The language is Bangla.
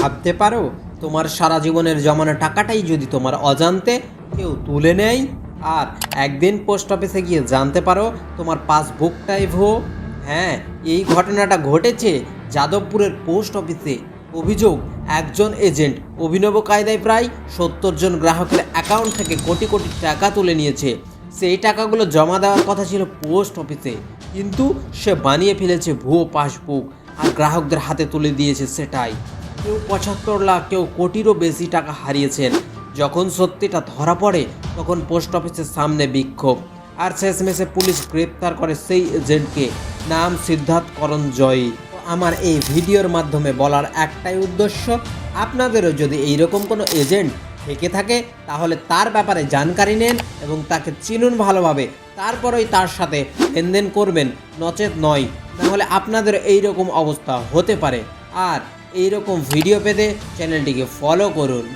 ভাবতে পারো, তোমার সারা জীবনের জমানো টাকাটাই যদি তোমার অজান্তে কেউ তুলে নেয়, আর একদিন পোস্ট অফিসে গিয়ে জানতে পারো তোমার পাসবুকটাই ভো। হ্যাঁ এই ঘটনাটা ঘটেছে যাদবপুরের পোস্ট অফিসে। অভিযোগ, একজন এজেন্ট অভিনব কায়দায় প্রায় সত্তর জন গ্রাহকের অ্যাকাউন্ট থেকে কোটি কোটি টাকা তুলে নিয়েছে। সেই টাকাগুলো জমা দেওয়ার কথা ছিল পোস্ট অফিসে, কিন্তু সে বানিয়ে ফেলেছে ভুয়ো পাসবুক, আর গ্রাহকদের হাতে তুলে দিয়েছে সেটাই। কেউ পঁচাত্তর লাখ, কেউ কোটিরও বেশি টাকা হারিয়েছেন। যখন সত্যিটা ধরা পড়ে, তখন পোস্ট অফিসের সামনে বিক্ষোভ। আর শেষমেশে পুলিশ গ্রেপ্তার করে সেই এজেন্টকে। নাম সিদ্ধার্থ করণ জয়ী। আমার এই ভিডিওর মাধ্যমে বলার একটাই উদ্দেশ্য, আপনাদেরও যদি এইরকম কোনো এজেন্ট থেকে থাকে, তাহলে তার ব্যাপারে জানকারি নেন এবং তাকে চিনুন ভালোভাবে। তারপরেই তার সাথে লেনদেন করবেন, নচেত নয়। নাহলে আপনাদের এই রকম অবস্থা হতে পারে। আর এইরকম ভিডিও পেতে চ্যানেলটিকে ফলো করুন।